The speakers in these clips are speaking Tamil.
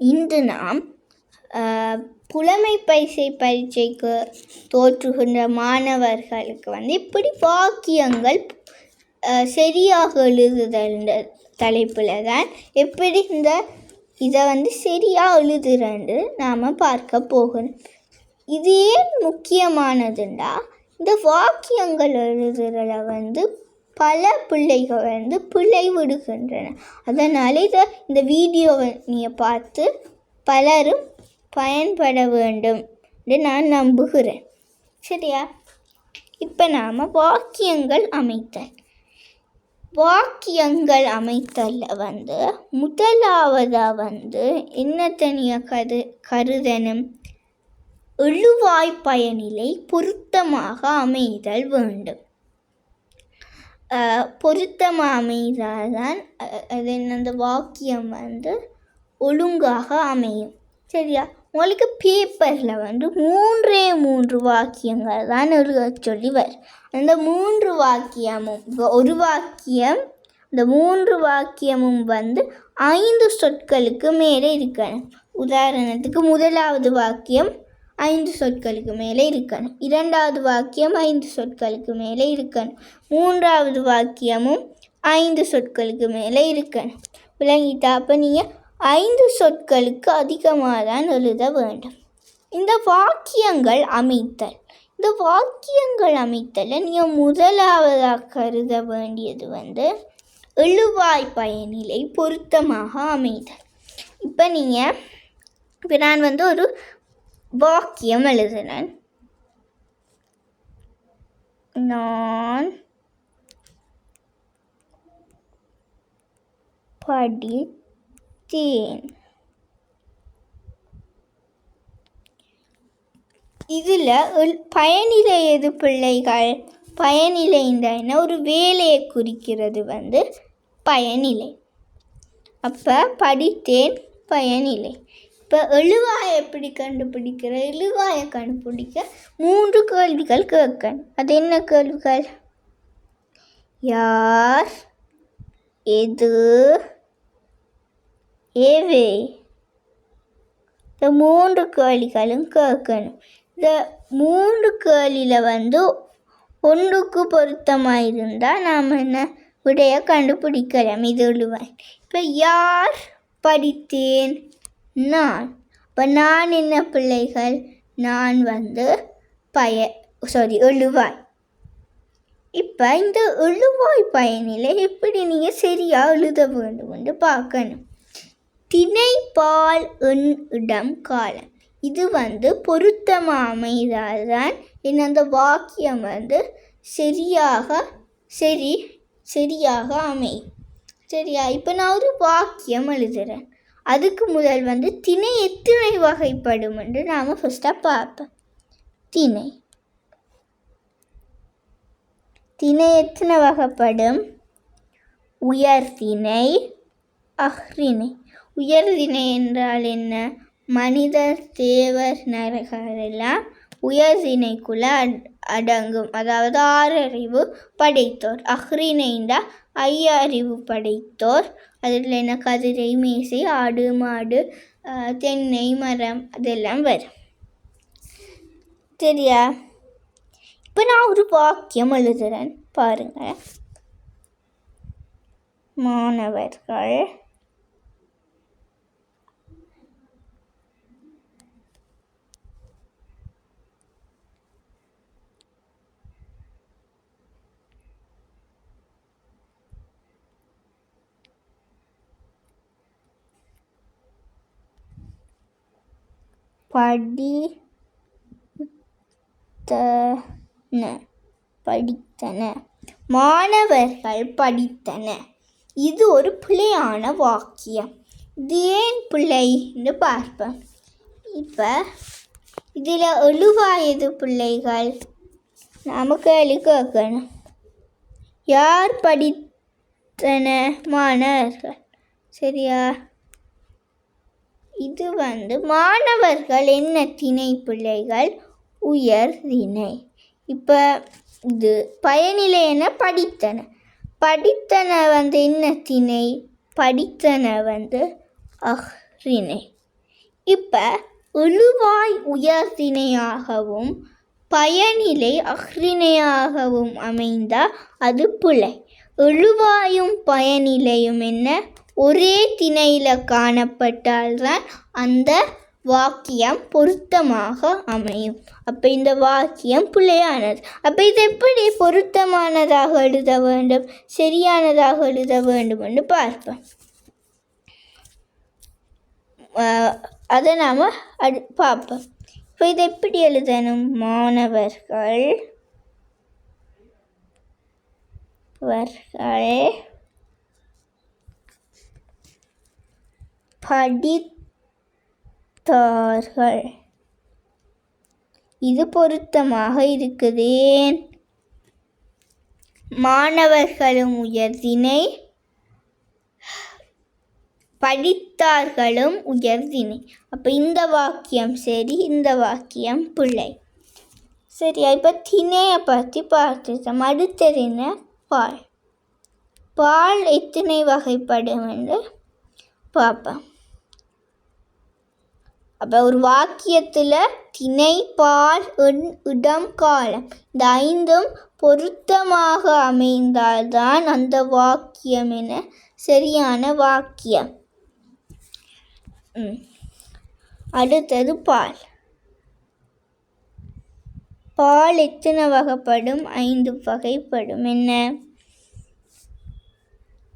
இன்று நாம் புலமை பரிசை பரீட்சைக்கு தோற்றுகின்ற மாணவர்களுக்கு வந்து இப்படி வாக்கியங்கள் சரியாக எழுதுதல் தலைப்பில் தான் எப்படி இந்த இதை வந்து சரியாக எழுதுறன்று நாம் பார்க்க போகணும் இது ஏன் முக்கியமானதுண்டா? இந்த வாக்கியங்கள் எழுதுறதுல வந்து பல பிள்ளைகள் வந்து பிழை விடுகின்றன. அதனால் இதை இந்த வீடியோவை நீங்கள் பார்த்து பலரும் பயன்பட வேண்டும் என்று நான் நம்புகிறேன். சரியா? இப்போ நாம் வாக்கியங்கள் அமைத்தல். வாக்கியங்கள் அமைத்தலில் வந்து முதலாவதாக வந்து என்ன கரு கருதணும்? எழுவாய் பயனிலை பொருத்தமாக அமைதல் வேண்டும். பொருத்தமாக அமைதால்தான் அது அந்த வாக்கியம் வந்து ஒழுங்காக அமையும். சரியா? உங்களுக்கு பேப்பரில் வந்து மூன்றே மூன்று வாக்கியங்கள் தான் எழுத சொல்லி வரும் அந்த மூன்று வாக்கியமும் ஒரு வாக்கியம் இந்த மூன்று வாக்கியமும் வந்து ஐந்து சொற்களுக்கு மேலே இருக்கணும். உதாரணத்துக்கு முதலாவது வாக்கியம் ஐந்து சொற்களுக்கு மேலே இருக்கணும். இரண்டாவது வாக்கியம் ஐந்து சொற்களுக்கு மேலே இருக்கணும். மூன்றாவது வாக்கியமும் ஐந்து சொற்களுக்கு மேலே இருக்கணும் விளங்கிட்டா அப்போ நீங்கள் ஐந்து சொற்களுக்கு அதிகமாக தான் எழுத வேண்டும். இந்த வாக்கியங்கள் அமைத்தல். இந்த வாக்கியங்கள் அமைத்தல நீங்கள் முதலாவதாக கருத வேண்டியது வந்து எழுவாய் பயனிலை பொருத்தமாக அமைதல். இப்போ நீங்கள் இப்போ நான் வந்து ஒரு வாக்கியம் எழுதுனேன் நான் படித்தேன். இதில் பயனிலை எது பிள்ளைகள். பயனிலைன்னா ஒரு வேலையை குறிக்கிறது வந்து பயனிலை. அப்போ படித்தேன் பயனிலை. இப்போ எழுவாயை எப்படி கண்டுபிடிக்கிற? எழுவாயை கண்டுபிடிக்க மூன்று கேள்விகள் கேட்கணும். அது என்ன கேள்விகள்? யார்? எது? ஏவே. இந்த மூன்று கேள்விகளும் கேட்கணும். இந்த மூன்று கேள்வியில் வந்து ஒன்றுக்கு பொருத்தமாக இருந்தால் நாம் என்ன விடைய கண்டுபிடிக்கலாம். இது எழுவாய் இப்போ யார் படித்தேன்? நான். இப்போ நான் என்ன பிள்ளைகள்? நான் வந்து பய சாரி எழுவாய் இப்போ இந்த எழுவாய் பயனிலை எப்படி நீங்கள் சரியாக எழுத வேண்டும் என்று பார்க்கணும். திணை பால் எண் இடம் காலம் இது வந்து பொருத்தமாக அமைதால்தான் என் அந்த வாக்கியம் வந்து சரியாக சரி சரியாக அமையும். சரியா? இப்போ நான் ஒரு வாக்கியம் எழுதுகிறேன் அதுக்கு முதல் வந்து திணை எத்தனை வகைப்படும் என்று நாம் ஃபஸ்ட்டாக பார்ப்போம். திணை. திணை எத்தனை வகைப்படும்? உயர்திணை அஹ்ரிணை உயர்தினை என்றால் என்ன? மனிதர் தேவர் நரகரெல்லாம் உயர்திணைக்குள்ள அட் அடங்கும். அதாவது ஆறறிவு படைத்தோர். அஹ்ரினைண்டா ஐயறிவு படைத்தோர். அதில் என்ன? கதிரை மேசை ஆடு மாடு தென்னை மரம் அதெல்லாம் வரும். சரியா? இப்போ நான் ஒரு வாக்கியம் எழுதுறேன். பாருங்கள் மாணவர்கள் படித்தன படித்தன. மாணவர்கள் படித்தன. இது ஒரு பிழையான வாக்கியம். இது ஏன் பிள்ளைன்னு பார்ப்போம். இப்போ இதில் எழுவாயது பிள்ளைகள் நமக்கு எழு கேட்கணும் யார் படித்தன மாணவர்கள்? சரியா? இது வந்து மாணவர்கள் என்ன திணை பிள்ளைகள்? உயர் திணை. இப்போ இது பயனிலை என படித்தன. படித்தன வந்து என்ன திணை? படித்தன வந்து அஹ்ரிணை இப்போ இழுவாய் உயர் திணையாகவும் பயனிலை அஹ்ரிணையாகவும் அமைந்தால் அது பிள்ளை எழுவாயும் பயனிலையும் என்ன? ஒரே திணையில் காணப்பட்டால்தான் அந்த வாக்கியம் பொருத்தமாக அமையும். அப்போ இந்த வாக்கியம் பிள்ளையானது அப்போ இது எப்படி பொருத்தமானதாக எழுத வேண்டும்? சரியானதாக எழுத வேண்டும் என்று பார்ப்போம். அதை நாம் அடு பார்ப்போம். இப்போ இதை எப்படி எழுதணும்? மாணவர்கள் வர்கள் படித்தார்கள் இது பொருத்தமாக இருக்குதேன். மாணவர்களும் உயர்தினை படித்தார்களும் உயர்தினை அப்போ இந்த வாக்கியம் சரி இந்த வாக்கியம் பிள்ளை சரியா? இப்போ திணையை பற்றி பார்த்துட்டோம். அடுத்தது என்ன? பால். பால் எத்தனை வகைப்படும் என்று பார்ப்போம். அப்போ ஒரு வாக்கியத்தில் திணை பால் இடம் காலம். இந்த ஐந்தும் பொருத்தமாக அமைந்தால்தான் அந்த வாக்கியம் என சரியான வாக்கியம். ம். அடுத்தது பால். பால் எத்தனை வகைப்படும்? ஐந்து வகைப்படும். என்ன?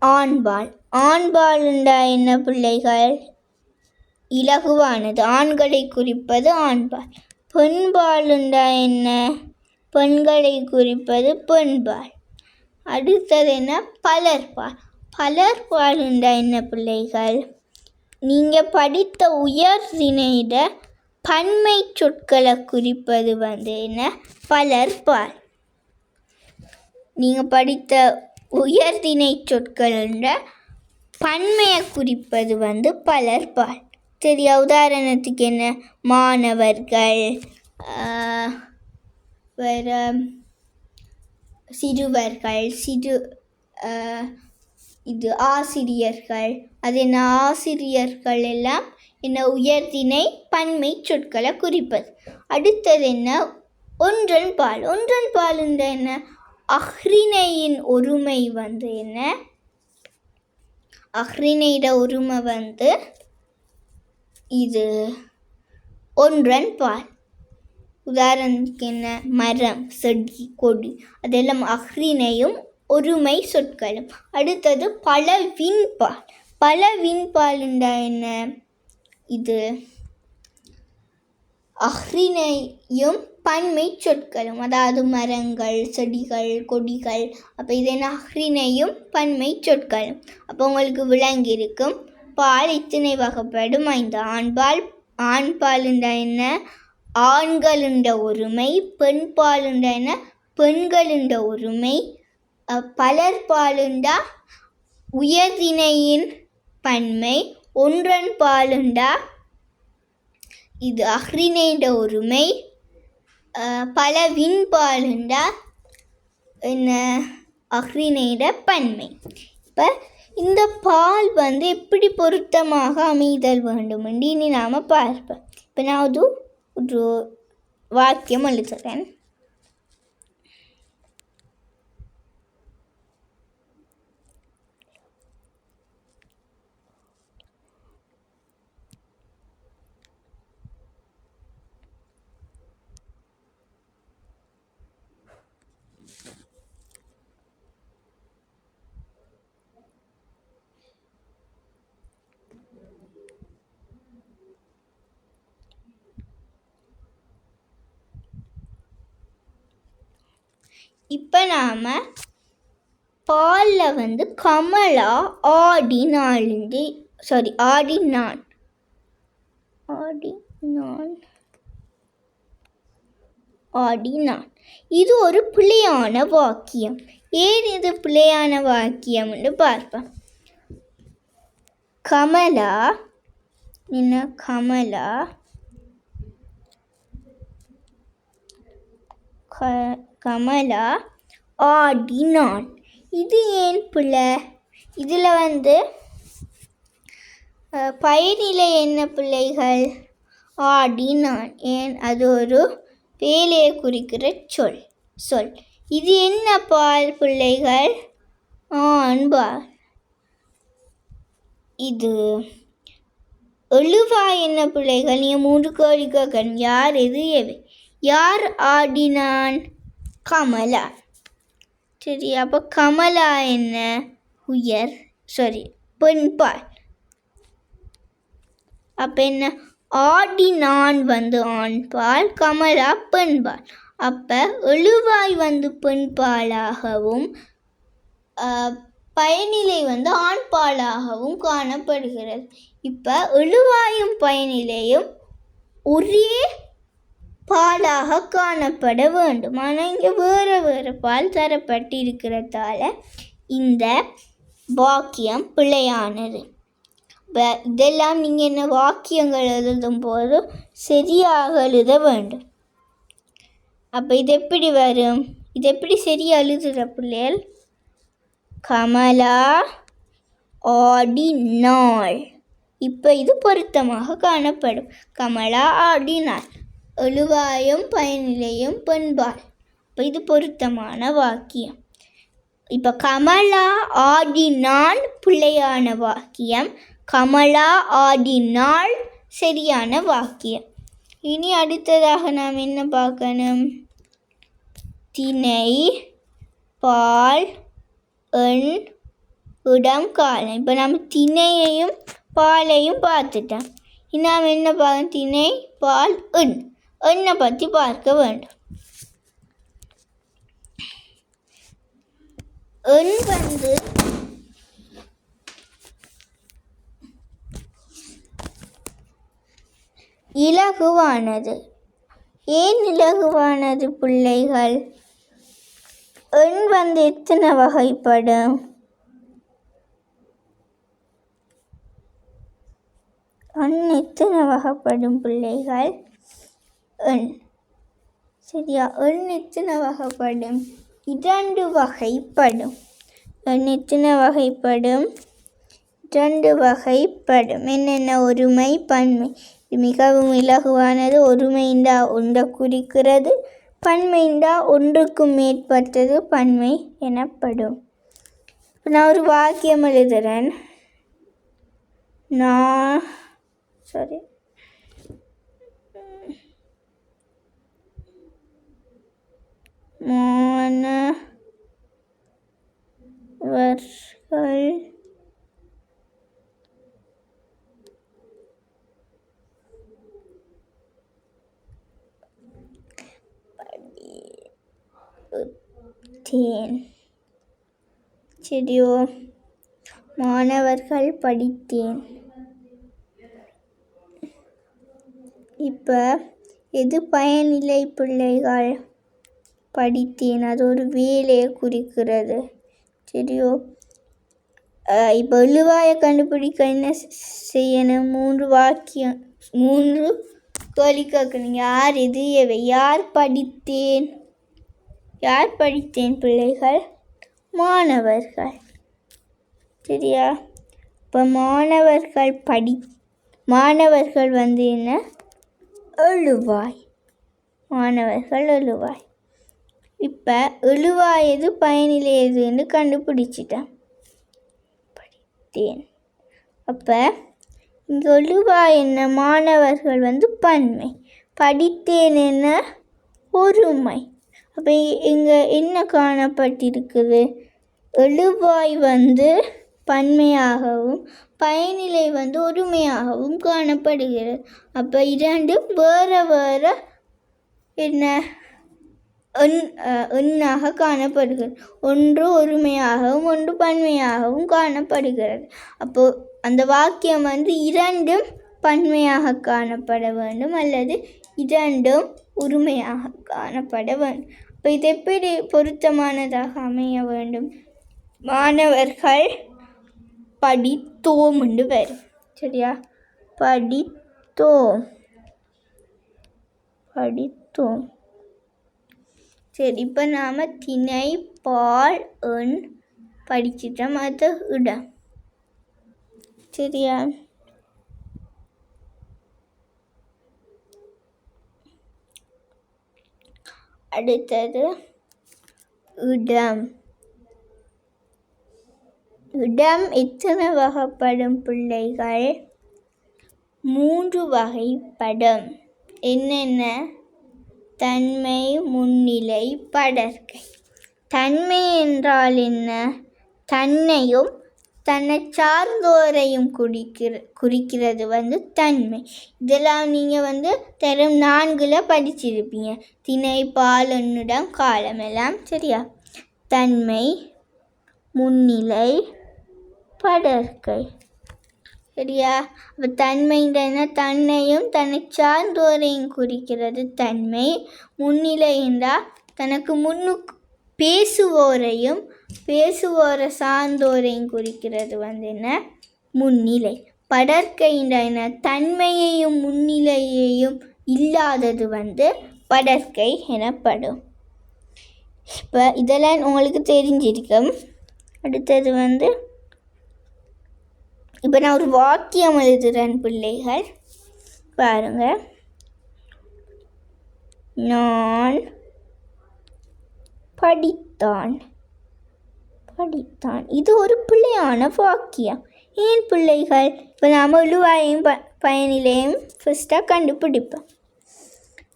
ஆண்பால். ஆண்பால் உண்டா என்ன பிள்ளைகள்? இலகுவானது. ஆண்களை குறிப்பது ஆண்பால். பெண்பாலுண்டா என்ன? பெண்களை குறிப்பது பெண்பால். அடுத்தது என்ன? பலர்பால். பலர்பாலுண்டா என்ன பிள்ளைகள்? நீங்கள் படித்த உயர் திணையிட பன்மை சொற்களை குறிப்பது வந்து என்ன? பலர்பால். நீங்கள் படித்த உயர்திணை சொற்கள் என்ற பன்மையை குறிப்பது வந்து பலர்பால். சரியா உதாரணத்துக்கு என்ன மாணவர்கள் வேற சிறுவர்கள் சிறு இது ஆசிரியர்கள். அது என்ன? ஆசிரியர்கள் எல்லாம் என்ன? உயர்தினை பன்மை சொற்களை குறிப்பது. அடுத்தது என்ன? ஒன்றன் பால். ஒன்றன் பால் என்ற என்ன? அஹ்ரிணையின் ஒருமை வந்து என்ன? அஹ்ரிணையிட ஒருமை வந்து இது ஒன்றன் பால். உதாரணத்துக்கு என்ன? மரம் செடி கொடி அதெல்லாம் அஹ்ரினையும் ஒருமை சொற்களும். அடுத்தது பல. விண்பால் பல விண்பால் என்ன? இது அஹ்ரினையும் பன்மை சொற்களும். அதாவது மரங்கள் செடிகள் கொடிகள். அப்போ இது என்ன? அஹ்ரினையும் பன்மை சொற்களும். அப்போ உங்களுக்கு விளங்கியிருக்கும். பால் இத்தனை வகைப்படும் ஐந்து ஆண்பால் ஆண்பாலுண்ட என்றா என்ன? ஆண்களுண்ட ஒருமை பெண் பாலுண்ட என்ன? பெண்களுண்ட ஒருமை. அஹ், பலர் பாலுண்டா உயர்தினையின் பன்மை. ஒன்றன் பாலுண்டா இது அஹ்ரிணைண்ட ஒருமை. பல விண்பாலுண்டா என்ன? அஹ்ரிணைட பன்மை. இப்போ இந்த பால் வந்து எப்படி பொருத்தமாக அமைதல் வேண்டும் என்று இனி நாம் பார்ப்போம். இப்போ நான் அது ஒரு வாக்கியம் எழுதுகிறேன் இப்போ நாம் பாலில் வந்து கமலா ஆடி நாலுந்து சாரி ஆடி நான் ஆடி நான் ஆடி நான் இது ஒரு பிள்ளையான வாக்கியம். ஏன் இது பிள்ளையான வாக்கியம்னு பார்ப்போம். கமலா என்ன கமலா க- கமலா ஆடினான் இது ஏன் பிள்ளை? இதில் வந்து பயனிலை என்ன பிள்ளைகள்? ஆடினான் ஏன்? அது ஒரு வேலையை குறிக்கிற சொல். சொல். இது என்ன பால் பிள்ளைகள்? ஆண்பால் இது எழுவா என்ன பிள்ளைகள்? நீ மூன்று கேள்வி கேட்கணும் யார் எது எவை யார் ஆடினான்? கமலா. சரி அப்போ கமலா என்ன? உயர் சாரி பெண்பால் அப்போ என்ன? ஆடி நான் வந்து ஆண்பால் கமலா பெண்பால் அப்போ எழுவாய் வந்து பெண்பாலாகவும் பயனிலை வந்து ஆண்பாலாகவும் காணப்படுகிறது. இப்போ எழுவாயும் பயனிலையும் ஒரே பாலாக காணப்பட வேண்டும். ஆனால் இங்கே வேறு வேறு பால் தரப்பட்டிருக்கிறதால இந்த வாக்கியம் பிழையானது. இதெல்லாம் நீங்கள் என்ன வாக்கியங்கள் எழுதும் போது சரியாக எழுத வேண்டும். அப்போ இது எப்படி வரும்? இது எப்படி சரியாக எழுதுற பிள்ளைகள்? கமலா ஆடினாள். இப்போ இது பொருத்தமாக காணப்படும். கமலா ஆடினாள். எழுவாயும் பயனிலையும் பெண்பாள். இப்போ இது பொருத்தமான வாக்கியம். இப்போ கமலா ஆடினான் பிள்ளையான வாக்கியம். கமலா ஆடினாள் சரியான வாக்கியம். இனி அடுத்ததாக நாம் என்ன பார்க்கணும்? திணை பால் எண் இடம் காலம். இப்போ நம்ம திணையையும் பாலையும் பார்த்துட்டோம். இனி நாம் என்ன பார்க்கணும்? திணை பால் எண். என்னை பற்றி பார்க்க வேண்டும். எண் வந்து இலகுவானது. ஏன் இலகுவானது பிள்ளைகள்? எண் வந்து எத்தனை வகைப்படும்? எண் எத்தனை வகைப்படும் பிள்ளைகள்? எண். சரியா? எண் எத்தனை வகைப்படும்? இரண்டு வகைப்படும். எண் எத்தனை வகைப்படும்? இரண்டு வகைப்படும். என்னென்ன? ஒருமை பன்மை. இது மிகவும் இலகுவானது. ஒருமைண்டா ஒன்றை குறிக்கிறது. பன்மைண்டா ஒன்றுக்கும் மேற்பட்டது பன்மை எனப்படும். இப்போ நான் ஒரு வாக்கியம் எழுதுகிறேன் நான் சாரி மாணவர்கள் படித்தேன் சரியோ மாணவர்கள் படித்தேன். இப்போ எது பயனிலை பிள்ளைகள்? படித்தேன். அது ஒரு வேலையை குறிக்கிறது. சரியோ? இப்போ எழுவாயை கண்டுபிடிக்க என்ன செ- செய்யணும்? மூன்று வாக்கியம் மூன்று கேள்வி கேட்கணும். யார் எது எவை யார் படித்தேன்? யார் படித்தேன் பிள்ளைகள்? மாணவர்கள். சரியா? இப்போ மாணவர்கள் படி மாணவர்கள் வந்து என்ன? எழுவாய். மாணவர்கள் எழுவாய். இப்போ எழுவாயது எது பயனிலை எதுன்னு கண்டுபிடிச்சிட்டேன். படித்தேன். அப்போ இங்கே எழுவா என்ன மாணவர்கள் வந்து பன்மை. படித்தேன் என்ன ஒருமை அப்போ இங்கே என்ன காணப்பட்டிருக்குது? எழுவாய் வந்து பன்மையாகவும் பயனிலை வந்து ஒருமையாகவும் காணப்படுகிறது. அப்போ இரண்டும் வேறு வேறு என்ன? எண் எண்ணாக காணப்படுகிறது? ஒன்று ஒருமையாகவும் ஒன்று பன்மையாகவும் காணப்படுகிறது. அப்போ அந்த வாக்கியம் வந்து இரண்டும் பன்மையாக காணப்பட வேண்டும் அல்லது இரண்டும் உரிமையாக காணப்பட வேண்டும். அப்போ இது எப்படி பொருத்தமானதாக அமைய வேண்டும்? மாணவர்கள் படித்தோம் என்று வரும். சரியா? படித்தோம். படித்தோம். சரி இப்போ நாம் திணை பால் எண் படிச்சிட்டோம் அது இடம் சரியா? அடுத்தது இடம். இடம் எத்தனை வகைப்படும் பிள்ளைகள்? மூன்று வகைப்படும். என்னென்ன? தன்மை முன்னிலை படர்க்கை தன்மை என்றால் என்ன? தன்னையும் தன்னை சார்ந்தோரையும் குறிக்கிற குறிக்கிறது வந்து தன்மை. இதெல்லாம் நீங்கள் வந்து தரம் நான்கில் படிச்சிருப்பீங்க. திணை பால் என்னிடம் காலம் எல்லாம் சரியா? தன்மை முன்னிலை படற்கை. சரியா? அப்போ தன்மைன்றன தன்னையும் தன்னை சார்ந்தோரையும் குறிக்கிறது. தன்மை முன்னிலை என்றால் தனக்கு முன்னுக்கு பேசுவோரையும் பேசுவோரை சார்ந்தோரையும் குறிக்கிறது வந்து என்ன முன்னிலை. படற்கைன்ற என்ன தன்மையையும் முன்னிலையையும் இல்லாதது வந்து படற்கை எனப்படும். இப்போ இதெல்லாம் உங்களுக்கு தெரிஞ்சிருக்கும். அடுத்தது வந்து இப்போ நான் ஒரு வாக்கியம் எழுதுகிறேன் பிள்ளைகள். பாருங்க. நான் படித்தான். படித்தான். இது ஒரு பிள்ளையான வாக்கியம். ஏன் பிள்ளைகள்? இப்போ நாம் உழுவாயும் ப பயனிலையும் ஃபஸ்ட்டாக கண்டுபிடிப்போம்.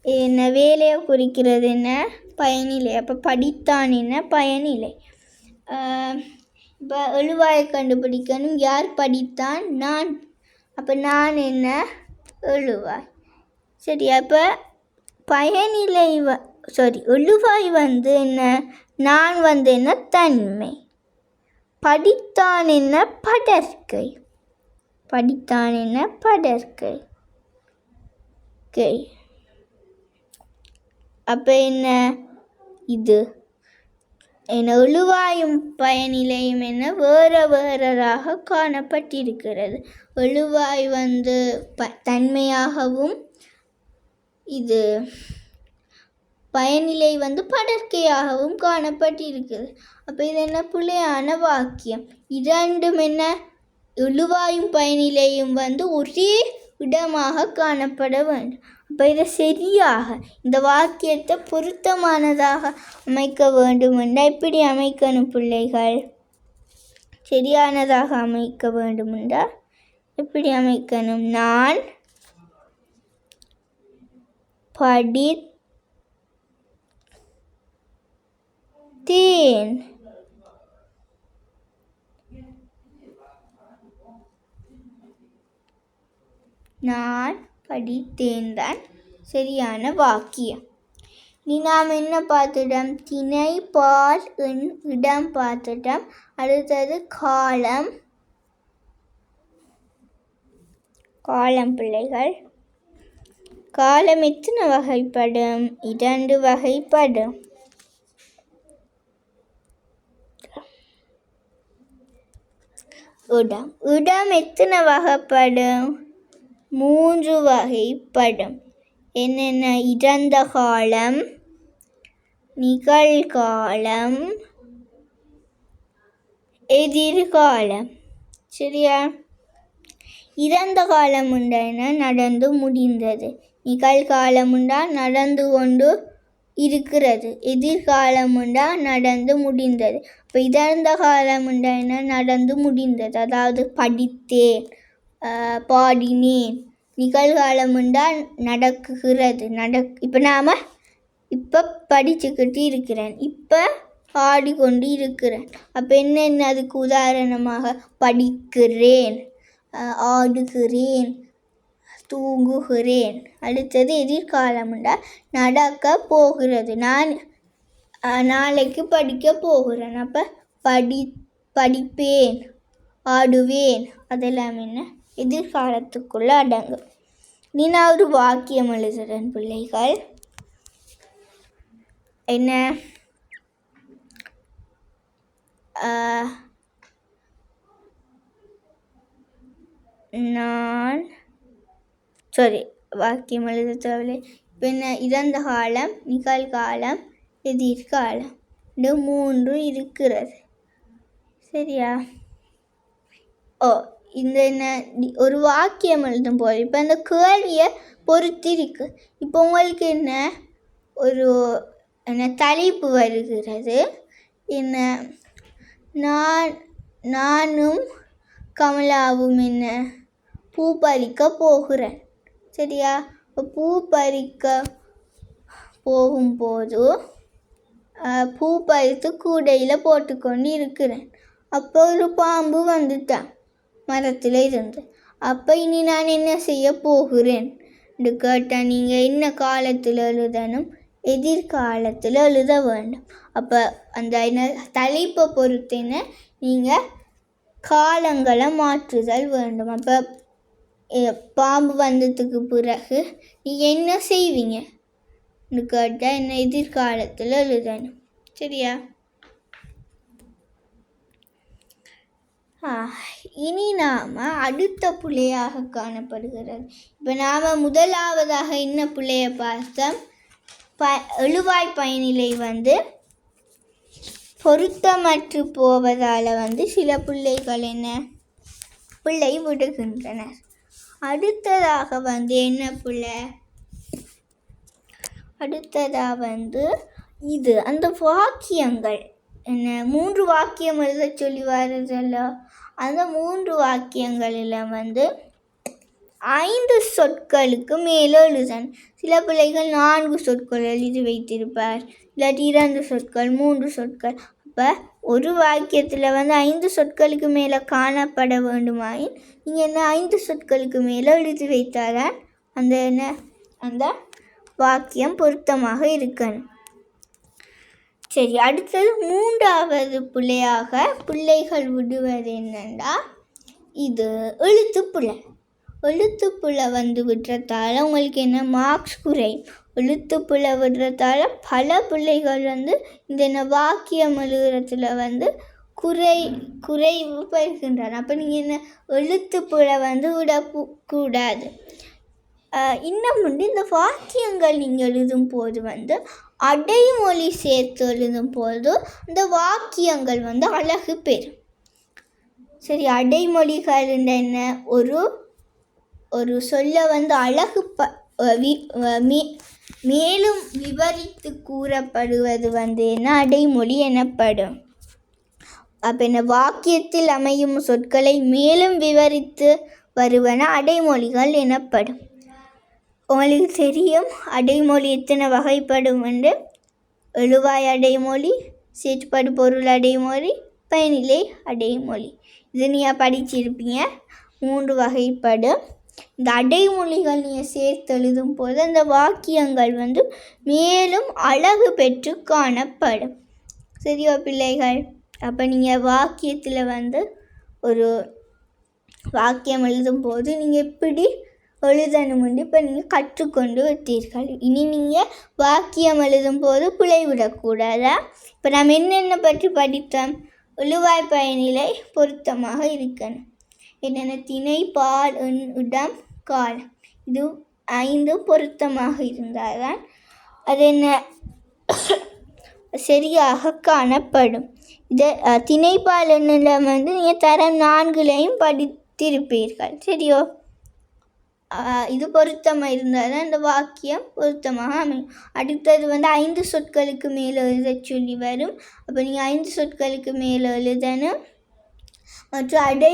என்ன வேலையை குறிக்கிறது என்ன? பயனிலை. அப்போ படித்தான் என்ன? பயனிலை. இப்போ எழுவாயை கண்டுபிடிக்கணும். யார் படித்தான்? நான். அப்போ நான் என்ன? எழுவாய். சரி அப்போ பயனிலை வ சாரி எழுவாய் வந்து என்ன? நான் வந்து என்ன? தன்மை. படித்தான் என்ன? படற்கை. படித்தான் என்ன? படற்கை. கை. அப்போ என்ன? இது. என உழுவாயும் பயனிலையும் என வேறு வேறதாக காணப்பட்டிருக்கிறது. ஒழுவாய் வந்து ப தன்மையாகவும் இது பயனிலை வந்து படற்கையாகவும் காணப்பட்டிருக்கிறது. அப்போ இது என்ன பிள்ளையான வாக்கியம்? இரண்டும் என்ன? எழுவாயும் பயனிலையும் வந்து ஒரே இடமாக காணப்பட வேண்டும். அப்போ இதை சரியாக இந்த வாக்கியத்தை பொருத்தமானதாக அமைக்க வேண்டும் என்றால் இப்படி அமைக்கணும் பிள்ளைகள். சரியானதாக அமைக்க வேண்டும் என்றால் எப்படி அமைக்கணும். நான் படித்தேன். நான் படித்தேன் தான் சரியான வாக்கியம். நீ நாம் என்ன பார்த்துட்டோம்? திணை பால் இடம் பார்த்துட்டோம். அடுத்தது காலம். காலம் பிள்ளைகள். காலம் எத்தனை வகைப்படும்? இரண்டு வகைப்படும். இடம். இடம் எத்தனை வகைப்படும்? மூன்று வகைப்படும் என்னென்ன? இறந்த காலம் நிகழ்காலம் எதிர்காலம். சரியா? இறந்த காலம் உண்டான நடந்து முடிந்தது. நிகழ்காலம் உண்டா? நடந்து கொண்டு இருக்கிறது. எதிர்காலம் உண்டா? நடந்து முடிந்தது. இப்போ இறந்த காலம் உண்டான நடந்து முடிந்தது. அதாவது படித்தேன். பாடினேன் நிகழ்காலம் உண்டால் நடக்குகிறது. நடக் இப்போ நாம் இப்போ படிச்சுக்கிட்டு இருக்கிறேன். இப்போ பாடிக்கொண்டு இருக்கிறேன். அப்போ என்னென்ன அதுக்கு உதாரணமாக? படிக்கிறேன். ஆடுகிறேன். தூங்குகிறேன். அடுத்தது எதிர்காலம்டா நடக்க போகிறது. நான் நாளைக்கு படிக்க போகிறேன். அப்போ படி படிப்பேன். ஆடுவேன். அதெல்லாம் என்ன? எதிர்காலத்துக்குள்ளே அடங்கும். நீ நான் ஒரு வாக்கியம் எழுதுறன் பிள்ளைகள். என்ன? நான் சாரி வாக்கியம் எழுத தேவையில்லை. பின்ன இறந்த காலம் நிகழ்காலம் எதிர்காலம். இந்த மூன்று இருக்கிறது. சரியா? ஓ இந்த என்ன ஒரு வாக்கியம் எழுதும் போது இப்போ இந்த கேள்வியை பொறுத்திருக்கு இப்போ உங்களுக்கு என்ன ஒரு என்ன தலைப்பு வருகிறது. என்ன நான் நானும் கமலாவும் என்ன பூ பறிக்க போகிறேன். சரியா? பூ பறிக்க போகும்போது பூ பறித்து கூடையில் போட்டுக்கொண்டு இருக்கிறேன். அப்போ ஒரு பாம்பு வந்துட்டான் மரத்தில் இருந்து. அப்போ இனி நான் என்ன செய்ய போகிறேன்? என்று கேட்டால் நீங்கள் என்ன காலத்தில் எழுதணும்? எதிர்காலத்தில் எழுத வேண்டும். அப்போ அந்த என்ன தலைப்பை பொறுத்தின நீங்கள் காலங்களை மாற்றுதல் வேண்டும். அப்போ பாம்பு வந்ததுக்கு பிறகு நீங்கள் என்ன செய்வீங்க? கேட்டால் என்ன எதிர்காலத்தில் எழுதணும். சரியா? இனி நாம் அடுத்த புள்ளையாக காணப்படுகிறது. இப்போ நாம் முதலாவதாக என்ன பிள்ளையை பார்த்தோம்? ப எழுவாய் பயனிலை வந்து பொருத்தமற்று போவதால் வந்து சில பிள்ளைகள் என்ன? பிள்ளை விடுகின்றனர் அடுத்ததாக வந்து என்ன பிள்ளை? அடுத்ததாக வந்து இது. அந்த வாக்கியங்கள் என்ன? மூன்று வாக்கியம் எழுத சொல்லி வருதல்ல அந்த மூன்று வாக்கியங்களில் வந்து ஐந்து சொற்களுக்கு மேலே எழுதன் சில பிள்ளைகள் நான்கு சொற்கள் எழுதி வைத்திருப்பார். இல்லாட்டி இரண்டு சொற்கள் மூன்று சொற்கள். அப்போ ஒரு வாக்கியத்தில் வந்து ஐந்து சொற்களுக்கு மேலே காணப்பட வேண்டுமாயின் நீங்கள் என்ன ஐந்து சொற்களுக்கு மேலே எழுதி வைத்தாதான் அந்த என்ன அந்த வாக்கியம் பொருத்தமாக இருக்கணும். சரி அடுத்தது மூன்றாவது பிள்ளையாக பிள்ளைகள் விடுவது என்னென்னா இது எழுத்துப்புழை எழுத்துப்புழை வந்து விடுறதால உங்களுக்கு என்ன? மார்க்ஸ் குறையும். எழுத்துப்புழை விடுறதால பல பிள்ளைகள் வந்து இந்த என்ன வாக்கியம் எழுதுறதுல வந்து குறை குறைவு பெறுகின்றன. அப்போ நீங்கள் என்ன? எழுத்துப்புழை வந்து விடக்கூடாது இன்னும் வந்து இந்த வாக்கியங்கள் நீங்கள் எழுதும் போது வந்து அடைமொழி சேர்த்து எழுதும் பொழுது இந்த வாக்கியங்கள் வந்து அழகு பேர் சரி அடைமொழிகள் என்ன? ஒரு ஒரு சொல்ல வந்து அழகு ப வி- மே- மேலும் விவரித்து கூறப்படுவது வந்து என்ன? அடைமொழி எனப்படும். அப்போ என்ன? வாக்கியத்தில் அமையும் சொற்களை மேலும் விவரித்து வருவன அடைமொழிகள் எனப்படும். உங்களுக்கு தெரியும் அடைமொழி எத்தனை வகைப்படும் என்று. எழுவாய் அடைமொழி சேற்றுப்பாடு பொருள் அடைமொழி பயனிலை அடைமொழி. இது நீங்கள் படிச்சிருப்பீங்க? மூன்று வகைப்படும். இந்த அடைமொழிகள் நீங்கள் சேர்த்து எழுதும் போது அந்த வாக்கியங்கள் வந்து மேலும் அழகு பெற்று காணப்படும். சரியா பிள்ளைகள்? அப்போ நீங்கள் வாக்கியத்தில் வந்து ஒரு வாக்கியம் எழுதும் போது நீங்கள் எழுதணும் உண்டு இப்போ நீங்கள் கற்றுக்கொண்டு விட்டீர்கள். இனி நீங்கள் வாக்கியம் எழுதும் போது பிழைவிடக்கூடாதா இப்போ நாம் என்னென்ன பற்றி படித்தோம்? உழுவாய் பயனிலை பொருத்தமாக இருக்கணும். என்னென்ன? திணை பால் உடம் இடம் இது ஐந்தும் பொருத்தமாக இருந்தால்தான் அது என்ன? சரியாக காணப்படும். இதை அஹ், திணைப்பால் வந்து நீங்கள் தரம் நான்குலையும் படித்திருப்பீர்கள். சரியோ? இது பொருத்தமாக இருந்தால் தான் இந்த வாக்கியம் பொருத்தமாக அமையும். அடுத்தது வந்து ஐந்து சொற்களுக்கு மேலே எழுத சொல்லி வரும். அப்போ நீங்கள் ஐந்து சொற்களுக்கு மேலே எழுதணும். மற்றும் அடை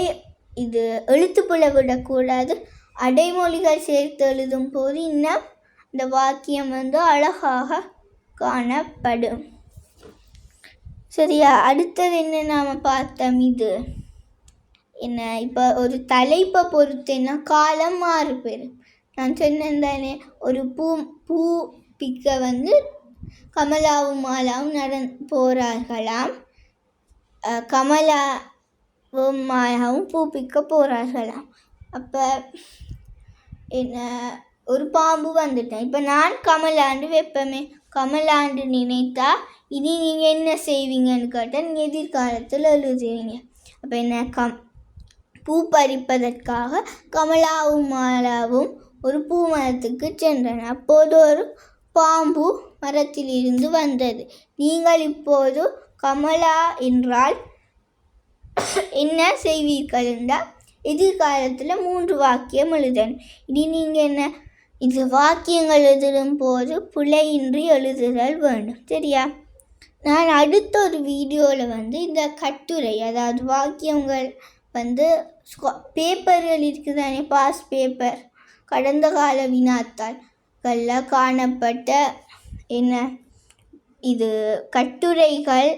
இது எழுத்துப்புல விடக்கூடாது. அடைமொழிகள் சேர்த்து எழுதும் போது இன்னும் இந்த வாக்கியம் வந்து அழகாக காணப்படும். சரியா? அடுத்தது என்ன நாம் பார்த்தோம்? இது. என்ன இப்போ ஒரு தலைப்பை பொறுத்துன்னா காலம் காலம் மாறுபெறும். நான் சொன்னேன் தானே ஒரு பூ பூ பிக்க வந்து கமலாவும் மாலாவும் நடந் போகிறார்களாம் கமலாவும் மாலாவும் பூ பிக்க போகிறார்களாம் அப்போ என்ன ஒரு பாம்பு வந்துட்டேன் இப்போ நான் கமலாண்டு வைப்பமே. கமலாண்டு நினைத்தா இனி நீங்கள் என்ன செய்வீங்கன்னு கேட்டால் நீங்கள் எதிர்காலத்தில் எழுதுவீங்க. அப்போ என்ன கம் பூ பறிப்பதற்காக கமலாவும் மாலாவும் ஒரு பூ மரத்துக்கு சென்றன. அப்போது ஒரு பாம்பு மரத்திலிருந்து வந்தது. நீங்கள் இப்போது கமலா என்றால் என்ன செய்வீர்கள் என்றால் எதிர்காலத்தில் மூன்று வாக்கியம் எழுதணும் இனி நீங்கள் என்ன? இது வாக்கியங்கள் எழுதும் போது பிழையின்றி எழுதுதல் வேண்டும். சரியா? நான் அடுத்த ஒரு வீடியோவில் வந்து இந்த கட்டுரை அதாவது வாக்கியங்கள் வந்து பேப்பர்கள் இருக்குதானே பாஸ் பேப்பர். கடந்த கால வினாத்தாள்களில் காணப்பட்ட என்ன? இது கட்டுரைகள்.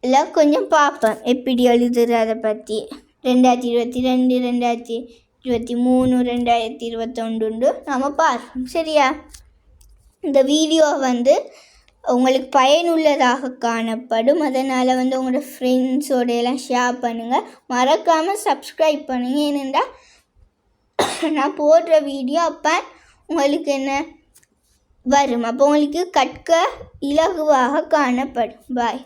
எல்லாம் கொஞ்சம் பார்ப்பேன். எப்படி எழுதுறத பற்றி ரெண்டாயிரத்தி இருபத்தி ரெண்டு ரெண்டாயிரத்தி இருபத்தி மூணு ரெண்டாயிரத்தி இருபத்தொண்டு நம்ம பார்ப்போம். சரியா? இந்த வீடியோ வந்து உங்களுக்கு பயனுள்ளதாக காணப்படும். அதனால் வந்து உங்களோட ஃப்ரெண்ட்ஸோட எல்லாம் ஷேர் பண்ணுங்கள் மறக்காமல் சப்ஸ்கிரைப் பண்ணுங்கள் ஏனென்றால் நான் போடுற வீடியோ அப்போ உங்களுக்கு என்ன வரும்? அப்போ உங்களுக்கு கற்க இலகுவாக காணப்படும். பாய்